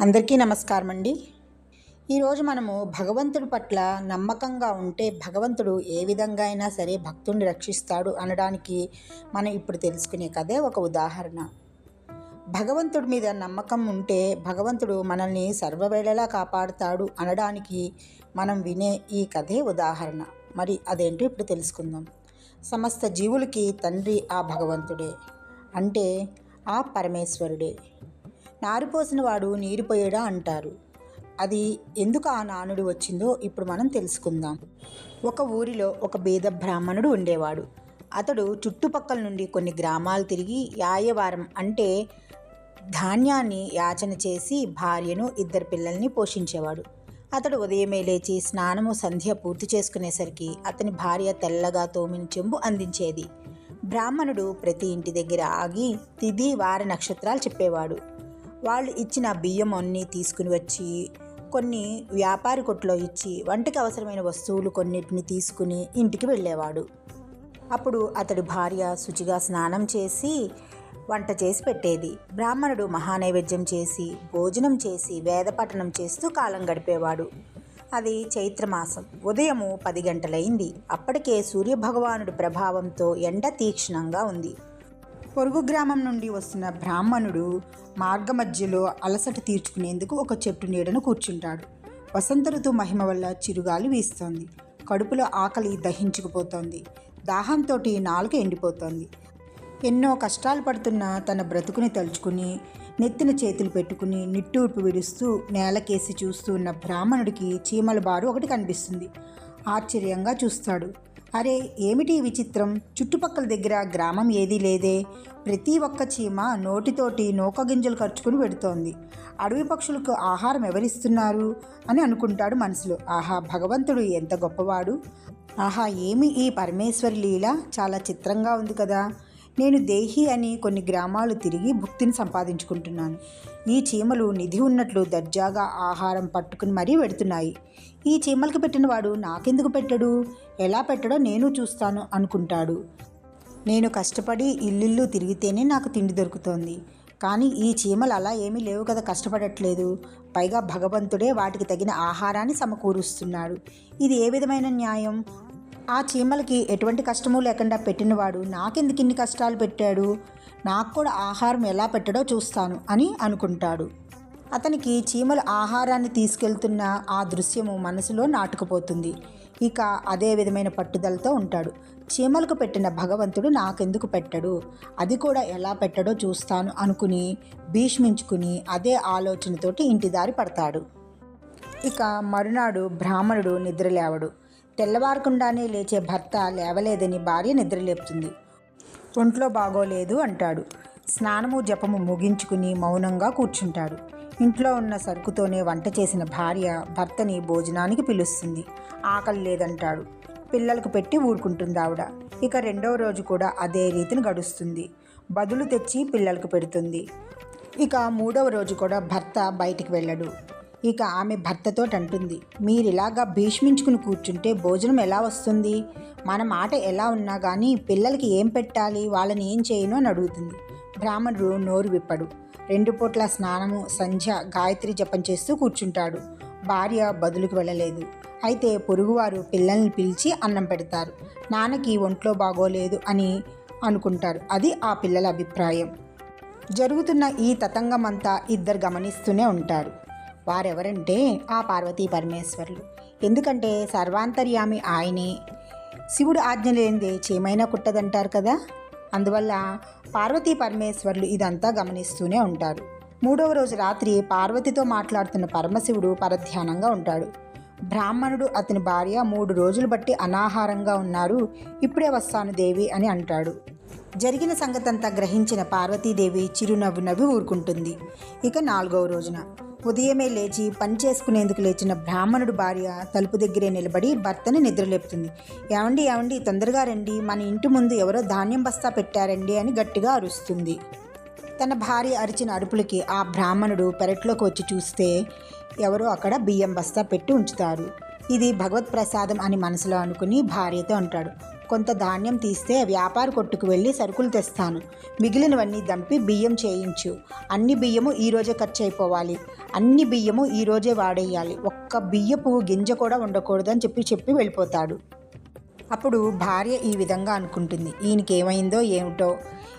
అందరికీ నమస్కారం అండి ఈరోజు మనము భగవంతుడి పట్ల నమ్మకంగా ఉంటే భగవంతుడు ఏ విధంగా అయినా సరే భక్తుడిని రక్షిస్తాడు అనడానికి మనం ఇప్పుడు తెలుసుకునే కదే ఒక ఉదాహరణ. భగవంతుడి మీద నమ్మకం ఉంటే భగవంతుడు మనల్ని సర్వవేళలా కాపాడుతాడు అనడానికి మనం వినే ఈ కథే ఉదాహరణ. మరి అదేంటో ఇప్పుడు తెలుసుకుందాం. సమస్త జీవులకి తండ్రి ఆ భగవంతుడే. అంటే ఆ పరమేశ్వరుడే. నారు పోసిన వాడు నీరు పోయడా అంటారు. అది ఎందుకు ఆ నానుడు వచ్చిందో ఇప్పుడు మనం తెలుసుకుందాం. ఒక ఊరిలో ఒక బీద బ్రాహ్మణుడు ఉండేవాడు. అతడు చుట్టుపక్కల నుండి కొన్ని గ్రామాలు తిరిగి యాయవారం అంటే ధాన్యాన్ని యాచన చేసి భార్యను ఇద్దరు పిల్లల్ని పోషించేవాడు. అతడు ఉదయమే లేచి స్నానము సంధ్య పూర్తి చేసుకునేసరికి అతని భార్య తెల్లగా తోమిన చెంబు అందించేది. బ్రాహ్మణుడు ప్రతి ఇంటి దగ్గర ఆగి తిది వార నక్షత్రాలు చెప్పేవాడు. వాళ్ళు ఇచ్చిన బియ్యం అన్నీ తీసుకుని వచ్చి కొన్ని వ్యాపారి కొట్లో ఇచ్చి వంటకి అవసరమైన వస్తువులు కొన్నిటిని తీసుకుని ఇంటికి వెళ్ళేవాడు. అప్పుడు అతడి భార్య శుచిగా స్నానం చేసి వంట చేసి పెట్టేది. బ్రాహ్మణుడు మహానైవేద్యం చేసి భోజనం చేసి వేదపఠనం చేస్తూ కాలం గడిపేవాడు. అది చైత్రమాసం ఉదయము పది గంటలైంది. అప్పటికే సూర్యభగవానుడి ప్రభావంతో ఎండ తీక్షణంగా ఉంది. పొరుగు గ్రామం నుండి వస్తున్న బ్రాహ్మణుడు మార్గమధ్యలో అలసట తీర్చుకునేందుకు ఒక చెట్టు నీడను కూర్చుంటాడు. వసంత ఋతు మహిమ వల్ల చిరుగాలి వీస్తోంది. కడుపులో ఆకలి దహించుకుపోతోంది. దాహంతో నాలుక ఎండిపోతోంది. ఎన్నో కష్టాలు పడుతున్న తన బ్రతుకుని తలుచుకుని నెత్తిన చేతులు పెట్టుకుని నిట్టూర్పు విడుస్తూ నేలకేసి చూస్తూ ఉన్న బ్రాహ్మణుడికి చీమల బారు ఒకటి కనిపిస్తుంది. ఆశ్చర్యంగా చూస్తాడు. అరే ఏమిటి విచిత్రం? చుట్టుపక్కల దగ్గర గ్రామం ఏదీ లేదే. ప్రతి ఒక్క చీమ నోటితోటి నూక గింజలు ఖర్చుకుని పెడుతోంది. అడవి పక్షులకు ఆహారం ఎవరిస్తున్నారు? అని అనుకుంటాడు మనసులో. ఆహా భగవంతుడు ఎంత గొప్పవాడు. ఆహా ఏమి ఈ పరమేశ్వరి లీల? చాలా చిత్రంగా ఉంది కదా. నేను దేహి అని కొన్ని గ్రామాలు తిరిగి భుక్తిని సంపాదించుకుంటున్నాను. ఈ చీమలు నిధి ఉన్నట్లు దర్జాగా ఆహారం పట్టుకుని మరీ పెడుతున్నాయి. ఈ చీమలకు పెట్టిన వాడు నాకెందుకు పెట్టడు? ఎలా పెట్టడో నేను చూస్తాను అనుకుంటాడు. నేను కష్టపడి ఇల్లిల్లు తిరిగితేనే నాకు తిండి దొరుకుతోంది. కానీ ఈ చీమలు అలా ఏమీ లేవు కదా కష్టపడట్లేదు. పైగా భగవంతుడే వాటికి తగిన ఆహారాన్ని సమకూరుస్తున్నాడు. ఇది ఏ విధమైన న్యాయం? ఆ చీమలకి ఎటువంటి కష్టము లేకుండా పెట్టినవాడు నాకెందుకు ఇన్ని కష్టాలు పెట్టాడు? నాకు కూడా ఆహారం ఎలా పెట్టడో చూస్తాను అని అనుకుంటాడు. అతనికి చీమలు ఆహారాన్ని తీసుకెళ్తున్న ఆ దృశ్యము మనసులో నాటుకుపోతుంది. ఇక అదే విధమైన పట్టుదలతో ఉంటాడు. చీమలకు పెట్టిన భగవంతుడు నాకెందుకు పెట్టడు? అది కూడా ఎలా పెట్టడో చూస్తాను అనుకుని భీష్మించుకుని అదే ఆలోచనతోటి ఇంటి దారి పడతాడు. ఇక మరునాడు బ్రాహ్మణుడు నిద్రలేవడు. తెల్లవారకుండానే లేచే భర్త లేవలేదని భార్య నిద్రలేపుతుంది ఒంట్లో బాగోలేదు అంటాడు. స్నానము జపము ముగించుకుని మౌనంగా కూర్చుంటాడు. ఇంట్లో ఉన్న సరుకుతోనే వంట చేసిన భార్య భర్తని భోజనానికి పిలుస్తుంది. ఆకలి లేదంటాడు. పిల్లలకు పెట్టి ఊరుకుంటుంది ఆవిడ. ఇక రెండవ రోజు కూడా అదే రీతిని గడుస్తుంది. బదులు తెచ్చి పిల్లలకు పెడుతుంది. ఇక మూడవ రోజు కూడా భర్త బయటికి వెళ్ళడు. ఇక ఆమె భర్తతో అంటుంది మీరు ఇలాగా భీష్మించుకుని కూర్చుంటే భోజనం ఎలా వస్తుంది? మన మాట ఎలా ఉన్నా కానీ పిల్లలకి ఏం పెట్టాలి? వాళ్ళని ఏం చేయను అని అడుగుతుంది. బ్రాహ్మణుడు నోరు విప్పడు. రెండు పూట్ల స్నానము సంధ్య గాయత్రి జపం చేస్తూ కూర్చుంటాడు. భార్య బదులుకు వెళ్ళలేదు. అయితే పొరుగువారు పిల్లల్ని పిలిచి అన్నం పెడతారు. నాన్నకి ఒంట్లో బాగోలేదు అని అనుకుంటారు. అది ఆ పిల్లల అభిప్రాయం. జరుగుతున్న ఈ తతంగమంతా ఇద్దరు గమనిస్తూనే ఉంటారు. వారెవరంటే ఆ పార్వతీ పరమేశ్వరులు. ఎందుకంటే సర్వాంతర్యామి ఆయనే. శివుడు ఆజ్ఞ లేనిదే చేమైనా కుట్టదంటారు కదా? అందువల్ల పార్వతీ పరమేశ్వరులు ఇదంతా గమనిస్తూనే ఉంటారు. మూడవ రోజు రాత్రి పార్వతితో మాట్లాడుతున్న పరమశివుడు పరధ్యానంగా ఉంటాడు. బ్రాహ్మణుడు అతని భార్య మూడు రోజులు బట్టి అనాహారంగా ఉన్నారు. ఇప్పుడే వస్తాను దేవి అని అంటాడు. జరిగిన సంగతంతా గ్రహించిన పార్వతీదేవి చిరునవ్వు నవ్వి ఊరుకుంటుంది. ఇక నాలుగవ రోజున. ఉదయమే లేచి పని చేసుకునేందుకు లేచిన బ్రాహ్మణుడు భార్య తలుపు దగ్గరే నిలబడి భర్తని నిద్రలేపుతుంది. ఏమండి ఏమండి తొందరగా రండి. మన ఇంటి ముందు ఎవరో ధాన్యం బస్తా పెట్టారండి అని గట్టిగా అరుస్తుంది. తన భార్య అరిచిన అరుపులకి ఆ బ్రాహ్మణుడు పెరట్లోకి వచ్చి చూస్తే ఎవరో అక్కడ బియ్యం బస్తా పెట్టి ఉంచుతారు. ఇది భగవత్ ప్రసాదం అని మనసులో అనుకుని భార్యతో అంటాడు. కొంత ధాన్యం తీస్తే వ్యాపార కొట్టుకు వెళ్ళి సరుకులు తెస్తాను. మిగిలినవన్నీ దంపి బియ్యం చేయించు. అన్ని బియ్యము ఈరోజే ఖర్చు అయిపోవాలి అన్ని బియ్యము ఈరోజే వాడేయాలి. ఒక్క బియ్యపు గింజ కూడా ఉండకూడదని చెప్పి చెప్పి వెళ్ళిపోతాడు. అప్పుడు భార్య ఈ విధంగా అనుకుంటుంది. ఈయనకి ఏమైందో ఏమిటో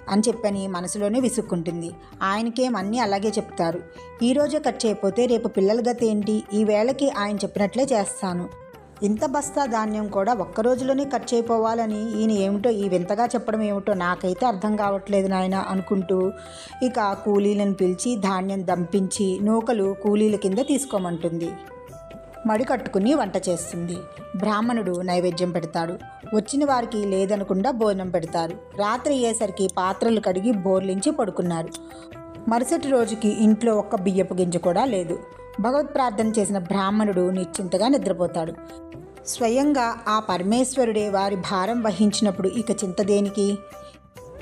అని చెప్పని మనసులోనే విసుక్కుంటుంది. ఆయనకేం అన్నీ అలాగే చెప్తారు. ఈరోజే ఖర్చు అయిపోతే రేపు పిల్లల గత ఏంటి ఈ వేళకి ఆయన చెప్పినట్లే చేస్తాను. ఇంత బస్తా ధాన్యం కూడా ఒక్క రోజులోనే ఖర్చు అయిపోవాలని ఈయన ఏమిటో ఈ వింతగా చెప్పడం ఏమిటో నాకైతే అర్థం కావట్లేదు నాయన అనుకుంటూ. ఇక కూలీలను పిలిచి ధాన్యం దంపించి నూకలు కూలీల కింద తీసుకోమంటుంది. మడి కట్టుకుని వంట చేస్తుంది. బ్రాహ్మణుడు నైవేద్యం పెడతాడు. వచ్చిన వారికి లేదనకుండా భోజనం పెడతారు. రాత్రి అయ్యేసరికి పాత్రలు కడిగి బోర్లించి పడుకున్నారు. మరుసటి రోజుకి ఇంట్లో ఒక్క బియ్యపు గింజ కూడా లేదు. భగవత్ ప్రార్థన చేసిన బ్రాహ్మణుడు నిశ్చింతగా నిద్రపోతాడు. స్వయంగా ఆ పరమేశ్వరుడే వారి భారం వహించినప్పుడు ఇక చింత దేనికి?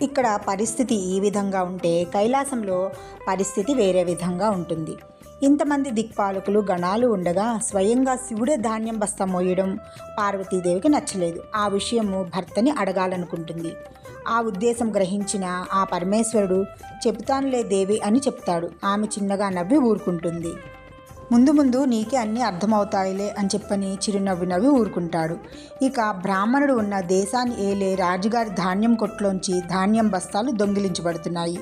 ఇక్కడ పరిస్థితి ఈ విధంగా ఉంటే కైలాసంలో పరిస్థితి వేరే విధంగా ఉంటుంది. ఇంతమంది దిక్పాలకులు గణాలు ఉండగా స్వయంగా శివుడే ధాన్యం బస్తా మోయడం పార్వతీదేవికి నచ్చలేదు. ఆ విషయము భర్తని అడగాలనుకుంటుంది. ఆ ఉద్దేశం గ్రహించిన ఆ పరమేశ్వరుడు చెబుతానులే దేవి అని చెప్తాడు. ఆమె చిన్నగా నవ్వి ఊరుకుంటుంది. ముందు ముందు నీకే అన్నీ అర్థమవుతాయిలే అని చెప్పని చిరునవ్వు నవ్వి ఊరుకుంటాడు. ఇక బ్రాహ్మణుడు ఉన్న దేశాన్ని ఏలే రాజుగారి ధాన్యం కొట్లోంచి ధాన్యం బస్తాలు దొంగిలించబడుతున్నాయి.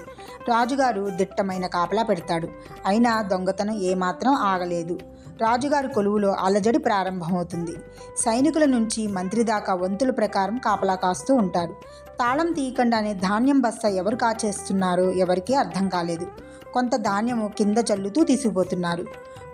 రాజుగారు దిట్టమైన కాపలా పెడతాడు. అయినా దొంగతనం ఏమాత్రం ఆగలేదు. రాజుగారి కొలువులో అలజడి ప్రారంభమవుతుంది. సైనికుల నుంచి మంత్రి దాకా వంతుల ప్రకారం కాపలా కాస్తూ ఉంటారు. తాళం తీయకుండానే ధాన్యం బస్తా ఎవరు కాచేస్తున్నారో ఎవరికీ అర్థం కాలేదు. కొంత ధాన్యము కింద చల్లుతూ తీసుకుపోతున్నారు.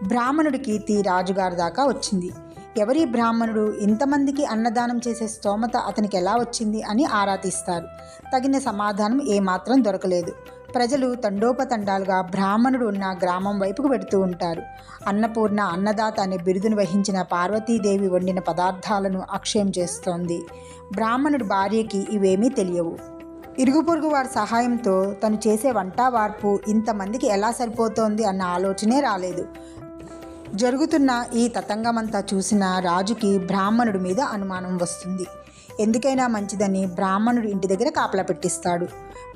బ్రాహ్మణుడి కీర్తి రాజుగారి దాకా వచ్చింది. ఎవరి బ్రాహ్మణుడు ఇంతమందికి అన్నదానం చేసే స్తోమత అతనికి ఎలా వచ్చింది అని ఆరా తీస్తారు. తగిన సమాధానం ఏమాత్రం దొరకలేదు. ప్రజలు తండోపతండాలుగా బ్రాహ్మణుడు ఉన్న గ్రామం వైపుకు పెడుతూ ఉంటారు. అన్నపూర్ణ అన్నదాత అనే బిరుదును వహించిన పార్వతీదేవి వండిన పదార్థాలను అక్షయం చేస్తోంది. బ్రాహ్మణుడి భార్యకి ఇవేమీ తెలియవు. ఇరుగు పొరుగు వారి సహాయంతో తను చేసే వంట వార్పు ఇంతమందికి ఎలా సరిపోతోంది అన్న ఆలోచనే రాలేదు. జరుగుతున్న ఈ తతంగమంతా చూసిన రాజుకి బ్రాహ్మణుడి మీద అనుమానం వస్తుంది. ఎందుకైనా మంచిదని బ్రాహ్మణుడు ఇంటి దగ్గర కాపలా పెట్టిస్తాడు.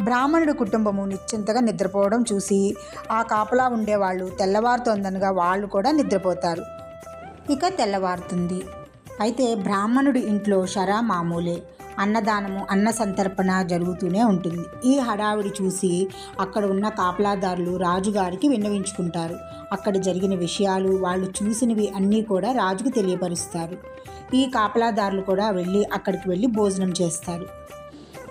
బ్రాహ్మణుడి కుటుంబము నిశ్చింతగా నిద్రపోవడం చూసి ఆ కాపలా ఉండేవాళ్ళు తెల్లవారుతోందనగా వాళ్ళు కూడా నిద్రపోతారు. ఇక తెల్లవారుతుంది. అయితే బ్రాహ్మణుడి ఇంట్లో షరా మామూలే. అన్నదానము అన్న సంతర్పణ జరుగుతూనే ఉంటుంది. ఈ హడావిడి చూసి అక్కడ ఉన్న కాపలాదారులు రాజుగారికి విన్నవించుకుంటారు. అక్కడ జరిగిన విషయాలు వాళ్ళు చూసినవి అన్నీ కూడా రాజుకు తెలియపరుస్తారు. ఈ కాపలాదారులు కూడా వెళ్ళి అక్కడికి వెళ్ళి భోజనం చేస్తారు.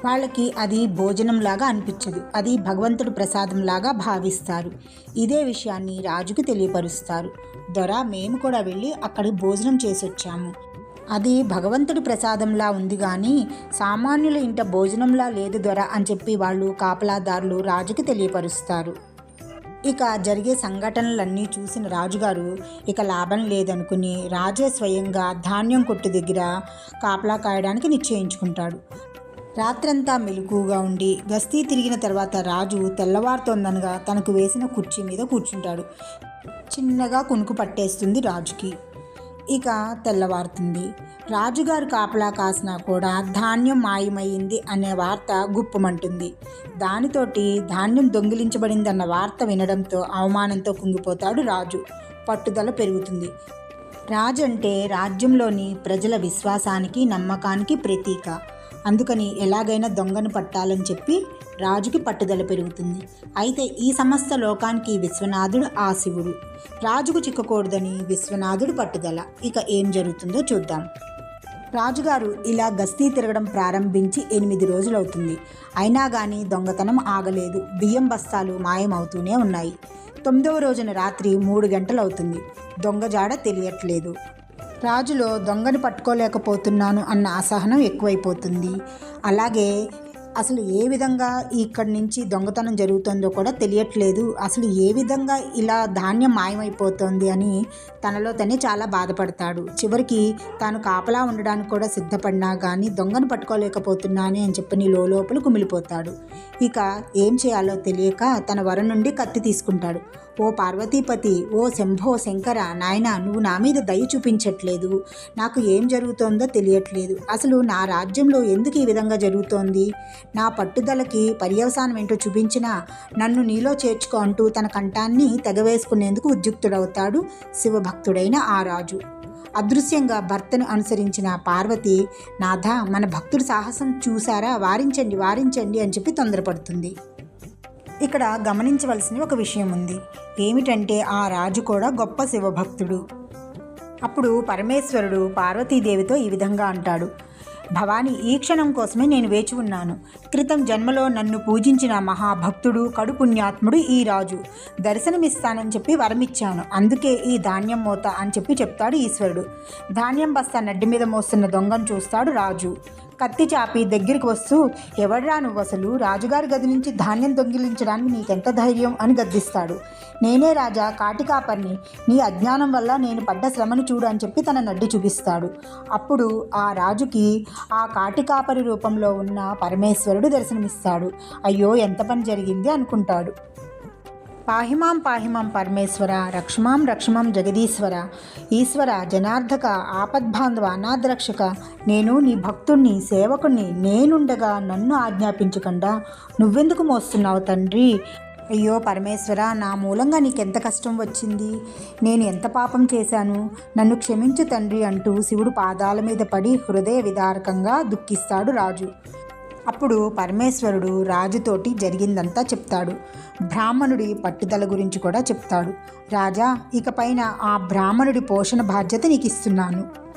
వాళ్ళకి అది భోజనంలాగా అనిపించదు. అది భగవంతుడు ప్రసాదంలాగా భావిస్తారు. ఇదే విషయాన్ని రాజుకు తెలియపరుస్తారు. దొర మేము కూడా వెళ్ళి అక్కడ భోజనం చేసి వచ్చాము అది భగవంతుడి ప్రసాదంలా ఉంది కానీ సామాన్యుల ఇంట భోజనంలా లేదు దొర అని చెప్పి వాళ్ళు కాపలాదారులు రాజుకి తెలియపరుస్తారు. ఇక జరిగే సంఘటనలన్నీ చూసిన రాజుగారు ఇక లాభం లేదనుకుని రాజే స్వయంగా ధాన్యం కొట్టు దగ్గర కాపలా కాయడానికి నిశ్చయించుకుంటాడు. రాత్రంతా మెలకుగా ఉండి గస్తీ తిరిగిన తర్వాత రాజు తెల్లవారుతోందనగా తనకు వేసిన కుర్చీ మీద కూర్చుంటాడు. చిన్నగా కునుకు పట్టేస్తుంది రాజుకి. ఇక తెల్లవారుతుంది. రాజుగారు కాపలా కాసినా కూడా ధాన్యం మాయమైంది అనే వార్త గుప్పమంటుంది. దానితోటి ధాన్యం దొంగిలించబడిందన్న వార్త వినడంతో అవమానంతో కుంగిపోతాడు రాజు. పట్టుదల పెరుగుతుంది. రాజు అంటే రాజ్యంలోని ప్రజల విశ్వాసానికి నమ్మకానికి ప్రతీక. అందుకని ఎలాగైనా దొంగను పట్టాలని చెప్పి రాజుకి పట్టుదల పెరుగుతుంది. అయితే ఈ సమస్త లోకానికి విశ్వనాథుడు ఆ శివుడు. రాజుకు చిక్కకూడదని విశ్వనాథుడు పట్టుదల. ఇక ఏం జరుగుతుందో చూద్దాం. రాజుగారు ఇలా గస్తీ తిరగడం ప్రారంభించి ఎనిమిది రోజులవుతుంది. అయినా కానీ దొంగతనం ఆగలేదు. బియ్యం బస్తాలు మాయమవుతూనే ఉన్నాయి. తొమ్మిదవ రోజున రాత్రి మూడు గంటలు అవుతుంది దొంగ జాడ తెలియట్లేదు. రాజులో దొంగని పట్టుకోలేకపోతున్నాను అన్న అసహనం ఎక్కువైపోతుంది. అలాగే అసలు ఏ విధంగా ఇక్కడి నుంచి దొంగతనం జరుగుతుందో కూడా తెలియట్లేదు. అసలు ఏ విధంగా ఇలా ధాన్యం మాయమైపోతుంది అని తనలో తనే చాలా బాధపడతాడు. చివరికి తాను కాపలా ఉండడానికి కూడా సిద్ధపడినా కానీ దొంగను పట్టుకోలేకపోతున్నానే అని చెప్పి నీ లోపల కుమిలిపోతాడు. ఇక ఏం చేయాలో తెలియక తన వరం నుండి కత్తి తీసుకుంటాడు. ఓ పార్వతీపతి ఓ శంభో శంకర నాయన నువ్వు నా మీద దయ చూపించట్లేదు. నాకు ఏం జరుగుతోందో తెలియట్లేదు. అసలు నా రాజ్యంలో ఎందుకు ఈ విధంగా జరుగుతోంది? నా పట్టుదలకి పర్యవసానం ఏంటో చూపించినా నన్ను నీలో చేర్చుకో అంటూ తన కంఠాన్ని తెగవేసుకునేందుకు ఉద్యుక్తుడవుతాడు శివభక్తుడైన ఆ రాజు. అదృశ్యంగా భర్తను అనుసరించిన పార్వతి నాథ మన భక్తుడి సాహసం చూసారా వారించండి వారించండి అని చెప్పి తొందరపడుతుంది. ఇక్కడ గమనించవలసిన ఒక విషయం ఉంది. ఏమిటంటే ఆ రాజు కూడా గొప్ప శివభక్తుడు. అప్పుడు పరమేశ్వరుడు పార్వతీదేవితో ఈ విధంగా అంటాడు. భవాని ఈ క్షణం కోసమే నేను వేచి ఉన్నాను. క్రితం జన్మలో నన్ను పూజించిన మహాభక్తుడు కడు పుణ్యాత్ముడు ఈ రాజు. దర్శనమిస్తానని చెప్పి వరమిచ్చాను. అందుకే ఈ ధాన్యం మోత అని చెప్పి చెప్తాడు ఈశ్వరుడు. ధాన్యం బస్తా నడ్డి మీద మోస్తున్న దొంగను చూస్తాడు రాజు. కత్తి చాపి దగ్గరికి వస్తూ ఎవడ్రా నువ్వు అసలు? రాజుగారి గది నుంచి ధాన్యం దొంగిలించడానికి నీకెంత ధైర్యం? అని గద్దిస్తాడు. నేనే రాజా కాటికాపర్ని నీ అజ్ఞానం వల్ల నేను పడ్డ శ్రమను చూడు అని చెప్పి తన నడ్డి చూపిస్తాడు. అప్పుడు ఆ రాజుకి ఆ కాటికాపరి రూపంలో ఉన్న పరమేశ్వరుడు దర్శనమిస్తాడు. అయ్యో ఎంత పని జరిగింది అనుకుంటాడు. పాహిమాం పాహిమాం పరమేశ్వర రక్షమాం రక్షమాం జగదీశ్వర ఈశ్వర జనార్దక ఆపద్బాంధవ అనాథరక్షక నేను నీ భక్తుణ్ణి సేవకుణ్ణి నేనుండగా నన్ను ఆజ్ఞాపించకుండా నువ్వెందుకు మోస్తున్నావు తండ్రి? అయ్యో పరమేశ్వర నా మూలంగా నీకెంత కష్టం వచ్చింది? నేను ఎంత పాపం చేశాను? నన్ను క్షమించు తండ్రి అంటూ శివుడు పాదాల మీద పడి హృదయ విదారకంగా దుఃఖిస్తాడు రాజు. అప్పుడు పరమేశ్వరుడు రాజుతోటి జరిగిందంతా చెప్తాడు. బ్రాహ్మణుడి పట్టుదల గురించి కూడా చెప్తాడు. రాజా ఇకపైన ఆ బ్రాహ్మణుడి పోషణ బాధ్యత నీకు ఇస్తున్నాను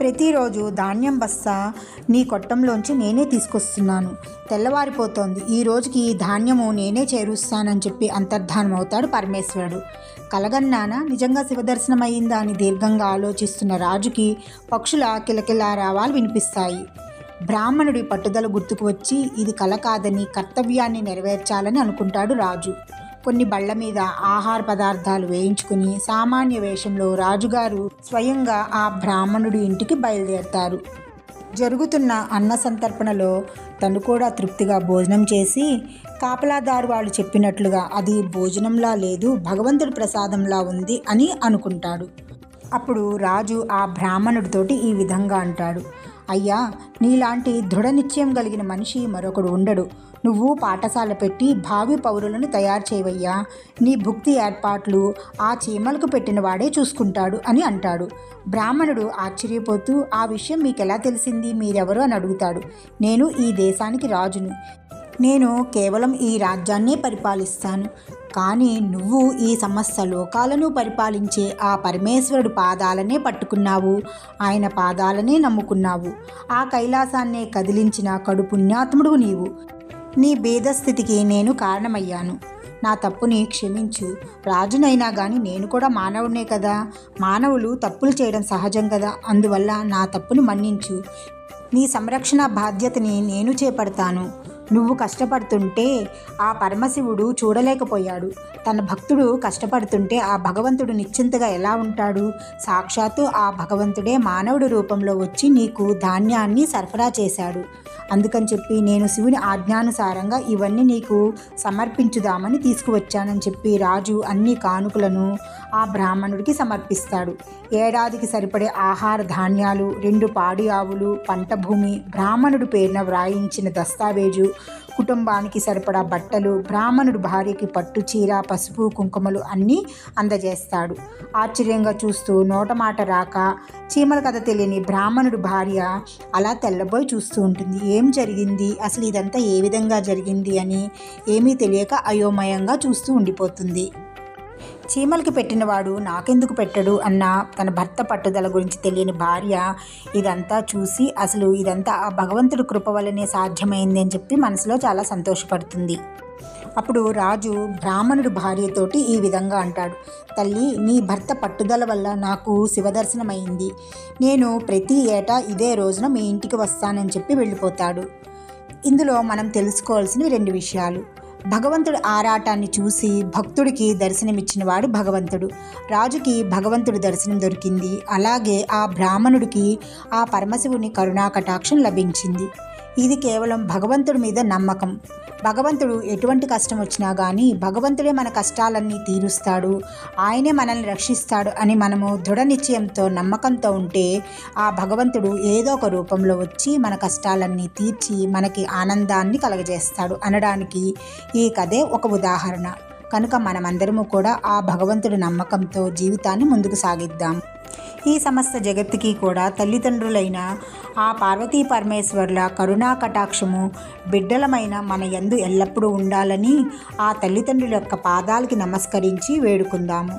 ప్రతిరోజు ధాన్యం బస్తా నీ కొట్టంలోంచి నేనే తీసుకొస్తున్నాను. తెల్లవారిపోతోంది. ఈ రోజుకి ధాన్యము నేనే చేరుస్తానని చెప్పి అంతర్ధానం అవుతాడు పరమేశ్వరుడు. కలగన్నాన? నిజంగా శివదర్శనమయ్యిందా అని దీర్ఘంగా ఆలోచిస్తున్న రాజుకి పక్షుల కిలకిలా రావాలు వినిపిస్తాయి. బ్రాహ్మణుడి పట్టుదల గుర్తుకు వచ్చి ఇది కల కాదని కర్తవ్యాన్ని నెరవేర్చాలని అనుకుంటాడు రాజు. కొన్ని బళ్ళ మీద ఆహార పదార్థాలు వేయించుకుని సామాన్య వేషంలో రాజుగారు స్వయంగా ఆ బ్రాహ్మణుడి ఇంటికి బయలుదేరతారు. జరుగుతున్న అన్న సంతర్పణలో తను కూడా తృప్తిగా భోజనం చేసి కాపలాదారు వాళ్ళు చెప్పినట్లుగా అది భోజనంలా లేదు భగవంతుడి ప్రసాదంలా ఉంది అని అనుకుంటాడు. అప్పుడు రాజు ఆ బ్రాహ్మణుడితోటి ఈ విధంగా అంటాడు. అయ్యా నీలాంటి దృఢ నిశ్చయం కలిగిన మనిషి మరొకడు ఉండడు. నువ్వు పాఠశాల పెట్టి భావి పౌరులను తయారు చేయవయ్యా. నీ భుక్తి ఏర్పాట్లు ఆ చీమలకు పెట్టిన వాడే చూసుకుంటాడు అని అంటాడు. బ్రాహ్మణుడు ఆశ్చర్యపోతూ ఆ విషయం మీకు ఎలా తెలిసింది? మీరెవరు? అని అడుగుతాడు. నేను ఈ దేశానికి రాజును. నేను కేవలం ఈ రాజ్యాన్నే పరిపాలిస్తాను. కానీ నువ్వు ఈ సమస్త లోకాలను పరిపాలించే ఆ పరమేశ్వరుడు పాదాలనే పట్టుకున్నావు. ఆయన పాదాలనే నమ్ముకున్నావు. ఆ కైలాసాన్నే కదిలించిన కడు పుణ్యాత్ముడు నీవు. నీ భేదస్థితికి నేను కారణమయ్యాను. నా తప్పుని క్షమించు. రాజునైనా కానీ నేను కూడా మానవునే కదా. మానవులు తప్పులు చేయడం సహజం కదా. అందువల్ల నా తప్పును మన్నించు. నీ సంరక్షణ బాధ్యతని నేను చేపడతాను. నువ్వు కష్టపడుతుంటే ఆ పరమశివుడు చూడలేకపోయాడు. తన భక్తుడు కష్టపడుతుంటే ఆ భగవంతుడు నిశ్చింతగా ఎలా ఉంటాడు? సాక్షాత్తు ఆ భగవంతుడే మానవుడి రూపంలో వచ్చి నీకు ధాన్యాన్ని సరఫరా చేశాడు. అందుకని చెప్పి నేను శివుని ఆజ్ఞానుసారంగా ఇవన్నీ నీకు సమర్పించుదామని తీసుకువచ్చానని చెప్పి రాజు అన్ని కానుకలను ఆ బ్రాహ్మణుడికి సమర్పిస్తాడు. ఏడాదికి సరిపడే ఆహార ధాన్యాలు రెండు పాడి ఆవులు పంట భూమి బ్రాహ్మణుడి పేరున వ్రాయించిన దస్తావేజు కుటుంబానికి సరిపడా బట్టలు బ్రాహ్మణుడు భార్యకి పట్టు చీర పసుపు కుంకుమలు అన్నీ అందజేస్తాడు. ఆశ్చర్యంగా చూస్తూ నోటమాట రాక చీమల కథ తెలియని బ్రాహ్మణుడు భార్య అలా తెల్లబోయి చూస్తూ ఉంటుంది. ఏం జరిగింది? అసలు ఇదంతా ఏ విధంగా జరిగింది అని ఏమీ తెలియక అయోమయంగా చూస్తూ ఉండిపోతుంది. చీమలకి పెట్టినవాడు నాకెందుకు పెట్టడు అన్న తన భర్త పట్టుదల గురించి తెలియని భార్య ఇదంతా చూసి అసలు ఇదంతా ఆ భగవంతుడి కృప వల్లనే సాధ్యమైంది అని చెప్పి మనసులో చాలా సంతోషపడుతుంది. అప్పుడు రాజు బ్రాహ్మణుడు భార్యతోటి ఈ విధంగా అంటాడు. తల్లి నీ భర్త పట్టుదల వల్ల నాకు శివదర్శనమైంది. నేను ప్రతి ఏటా ఇదే రోజున మీ ఇంటికి వస్తానని చెప్పి వెళ్ళిపోతాడు. ఇందులో మనం తెలుసుకోవాల్సినవి రెండు విషయాలు. భగవంతుడి ఆరాటాన్ని చూసి భక్తుడికి దర్శనమిచ్చినవాడు భగవంతుడు. రాజుకి భగవంతుడి దర్శనం దొరికింది. అలాగే ఆ బ్రాహ్మణుడికి ఆ పరమశివుని కరుణా కటాక్షం లభించింది. ఇది కేవలం భగవంతుడి మీద నమ్మకం. భగవంతుడు ఎటువంటి కష్టం వచ్చినా కానీ భగవంతుడే మన కష్టాలన్నీ తీరుస్తాడు. ఆయనే మనల్ని రక్షిస్తాడు అని మనము దృఢ నిశ్చయంతో నమ్మకంతో ఉంటే ఆ భగవంతుడు ఏదో ఒక రూపంలో వచ్చి మన కష్టాలన్నీ తీర్చి మనకి ఆనందాన్ని కలగజేస్తాడు అనడానికి ఈ కథే ఒక ఉదాహరణ. కనుక మనమందరము కూడా ఆ భగవంతుడి నమ్మకంతో జీవితాన్ని ముందుకు సాగిద్దాం. ఈ సమస్త జగత్తుకి కూడా తల్లిదండ్రులైన ఆ పార్వతీ పరమేశ్వర్ల కరుణా కటాక్షము బిడ్డలమైన మన యందు ఎల్లప్పుడూ ఉండాలని ఆ తల్లిదండ్రుల యొక్క పాదాలకి నమస్కరించి వేడుకుందాము.